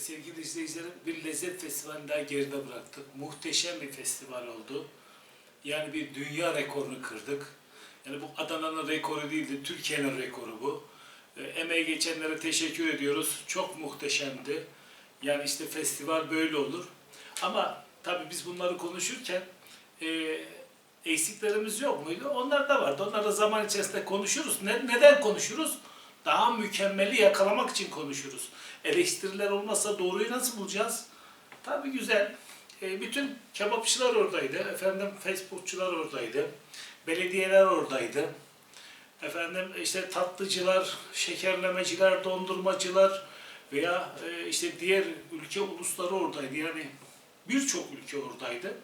Sevgili izleyicilerim bir lezzet festivalini daha geride bıraktık. Muhteşem bir festival oldu. Yani bir dünya rekorunu kırdık. Yani bu Adana'nın rekoru değildi, Türkiye'nin rekoru bu. E, emeği geçenlere teşekkür ediyoruz. Çok muhteşemdi. Yani işte festival böyle olur. Ama tabii biz bunları konuşurken e, eksiklerimiz yok muydu? Onlar da vardı. Onları zaman içerisinde konuşuruz. Ne, neden konuşuruz? Daha mükemmeli yakalamak için konuşuruz. Eleştiriler olmazsa doğruyu nasıl bulacağız? Tabii güzel. E, bütün kebapçılar oradaydı. Efendim Facebookçular oradaydı. Belediyeler oradaydı. Efendim işte tatlıcılar, şekerlemeciler, dondurmacılar veya e, işte diğer ülke ulusları oradaydı. Yani birçok ülke oradaydı.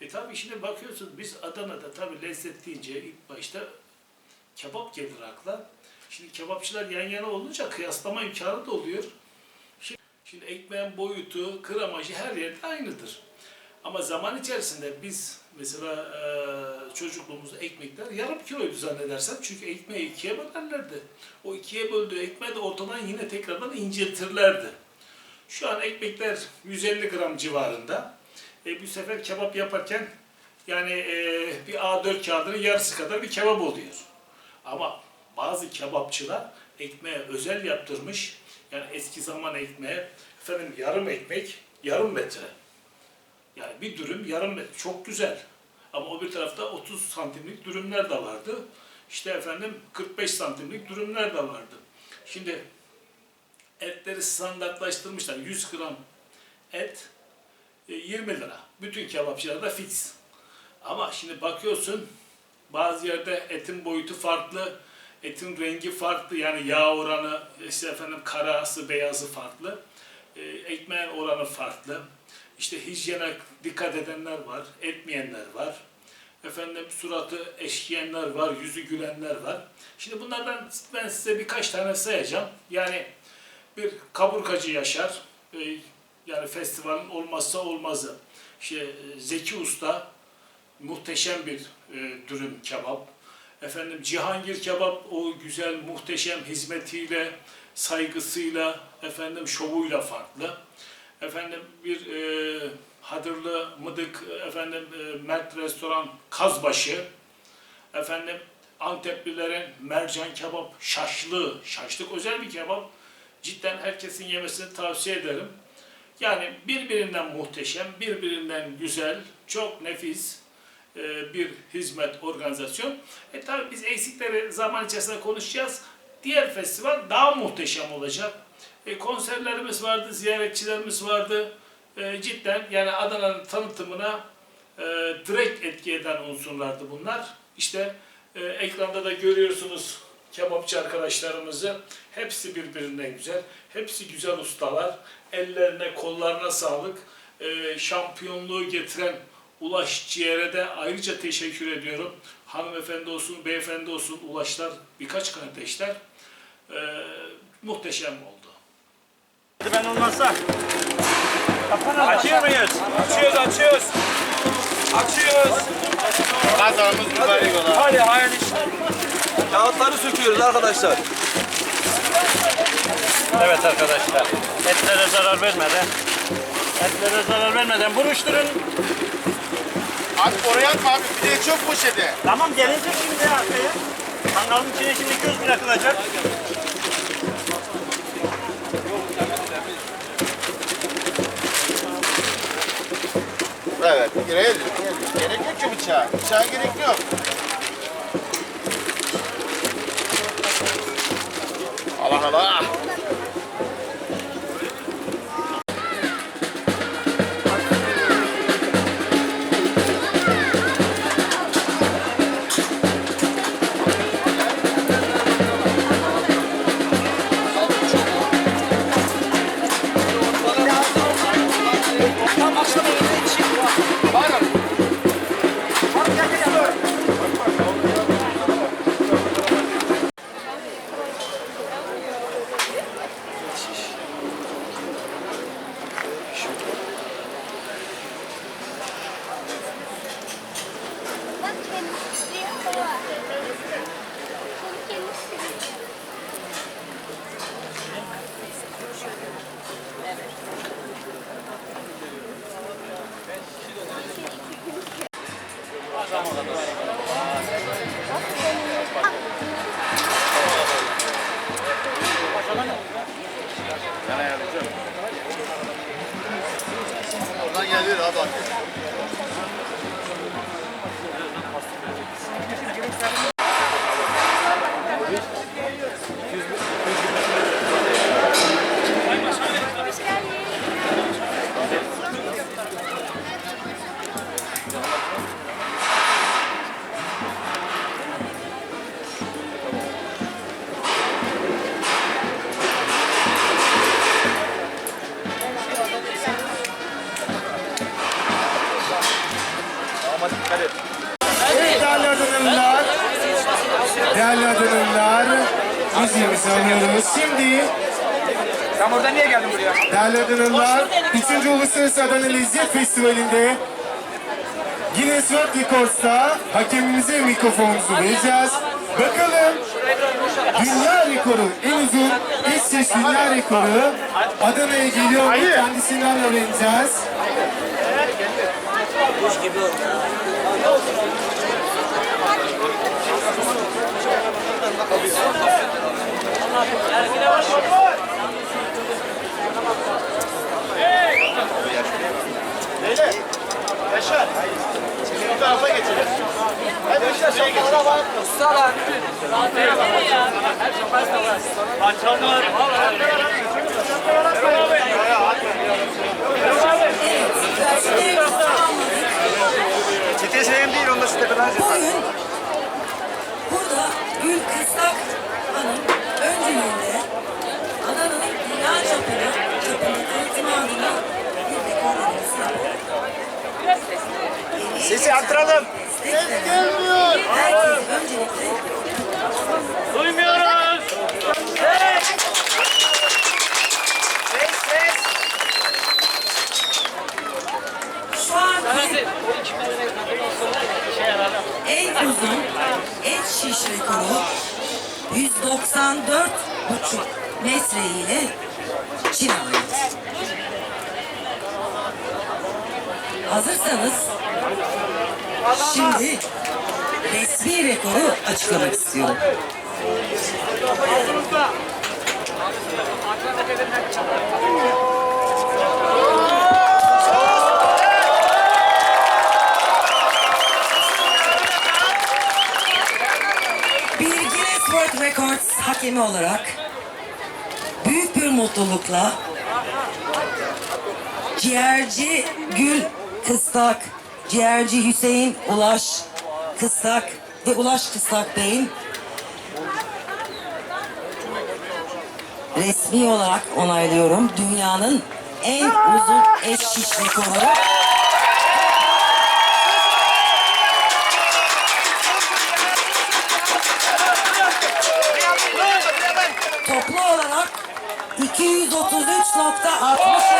E tabii şimdi bakıyorsun biz Adana'da tabii lezzet deyince ilk başta kebap gelir akla. Şimdi kebapçılar yan yana olunca kıyaslama imkanı da oluyor. Şimdi, şimdi ekmeğin boyutu, gramajı her yerde aynıdır. Ama zaman içerisinde biz mesela e, çocukluğumuzda ekmekler yarım kiloydu zannedersem. Çünkü ekmeği ikiye bölerlerdi. O ikiye böldüğü ekmeği de ortadan yine tekrardan inceltirlerdi. Şu an ekmekler 150 gram civarında. E, bu sefer kebap yaparken yani e, bir A4 kağıdının yarısı kadar bir kebap oluyor. Ama bazı kebapçılar ekmeğe özel yaptırmış. Yani eski zaman ekmeğe efendim yarım ekmek yarım metre. Yani bir dürüm yarım metre. Çok güzel. Ama o bir tarafta 30 santimlik dürümler de vardı. İşte efendim 45 santimlik dürümler de vardı. Şimdi etleri standartlaştırmışlar. 100 gram et e, 20 lira. Bütün kebapçılarda fix. Ama şimdi bakıyorsun bazı yerde etin boyutu farklı, etin rengi farklı yani yağ oranı, işte efendim karası, beyazı farklı. E, ekmeğin oranı farklı. İşte hijyene dikkat edenler var, etmeyenler var. Efendim suratı eşkiyenler var, yüzü gülenler var. Şimdi bunlardan ben size birkaç tane sayacağım. Yani bir kaburgacı Yaşar, e, yani festivalin olmazsa olmazı. İşte e, Zeki Usta, muhteşem bir e, dürüm kebap. Efendim Cihangir kebap o güzel muhteşem hizmetiyle, saygısıyla, efendim şovuyla farklı. Efendim bir e, Hadırlı Mıdık, efendim e, Mert Restoran Kazbaşı, efendim Anteplilerin mercan kebap, şaşlı, şaşlık özel bir kebap. Cidden herkesin yemesini tavsiye ederim. Yani birbirinden muhteşem, birbirinden güzel, çok nefis e, bir hizmet, organizasyon. E tabi biz eksikleri zaman içerisinde konuşacağız. Diğer festival daha muhteşem olacak. E, konserlerimiz vardı, ziyaretçilerimiz vardı. E, cidden yani Adana'nın tanıtımına e, direkt etki eden unsurlardı bunlar. İşte e, ekranda da görüyorsunuz kebapçı arkadaşlarımızı. Hepsi birbirinden güzel. Hepsi güzel ustalar. Ellerine, kollarına sağlık. E, şampiyonluğu getiren Ulaş Ciğer'e de ayrıca teşekkür ediyorum. Hanımefendi olsun, beyefendi olsun, Ulaşlar birkaç kardeşler. E, muhteşem oldu. Ben olmazsa. Açıyor muyuz? Açıyoruz, açıyoruz. Açıyoruz. Kazanımız mübarek ola. Hadi hayırlı işler. Kağıtları söküyoruz arkadaşlar. Evet arkadaşlar. Etlere zarar vermeden. Etlere zarar vermeden buruşturun. Abi oraya atma abi. Bir de çok poşete. Tamam gelecek şimdi arkaya. Mangalın içine şimdi göz bırakılacak. Evet. Gerek, gerek yok ki bıçağa. Bıçağa gerek yok. Radar. Ama dikkat et. Evet değerli adınlar. Değerli adınlar. Biz yerimizi. Şimdi sen burada niye geldin buraya? Değerli adınlar, 3. Uluslararası Adana Lezzet Festivali'nde Guinness World Records'ta hakemimize mikrofonumuzu vereceğiz. Bakalım dünya rekoru en uzun İsveç dünya rekoru Adana'ya geliyor mu? Kendisinden öğreneceğiz. Yaşar. Bu tarafa geçelim. Hadi Yaşar şapkalara bak. Çete şeyim değil, onda şu tepeden Bugün burada Gül Kısrak Hanım öncülüğünde Adana'nın dünya çapını, çapını tanıtımı adına bir rekor denemesi yapıyor. Sesi arttıralım. Herkes öncelikle Duymuyoruz. şu anki en uzun et şiş rekoru 194,5 ile Çin'e ait. Hazırsanız şimdi resmi rekoru açıklamak istiyorum. Guinness World Records hakemi olarak bir mutlulukla ciğerci Gül Kıstak, ciğerci Hüseyin Ulaş Kıstak ve Ulaş Kıstak Bey'in resmi olarak onaylıyorum. Dünyanın en uzun et şiş rekoru. Toplu olarak 233.60 metre.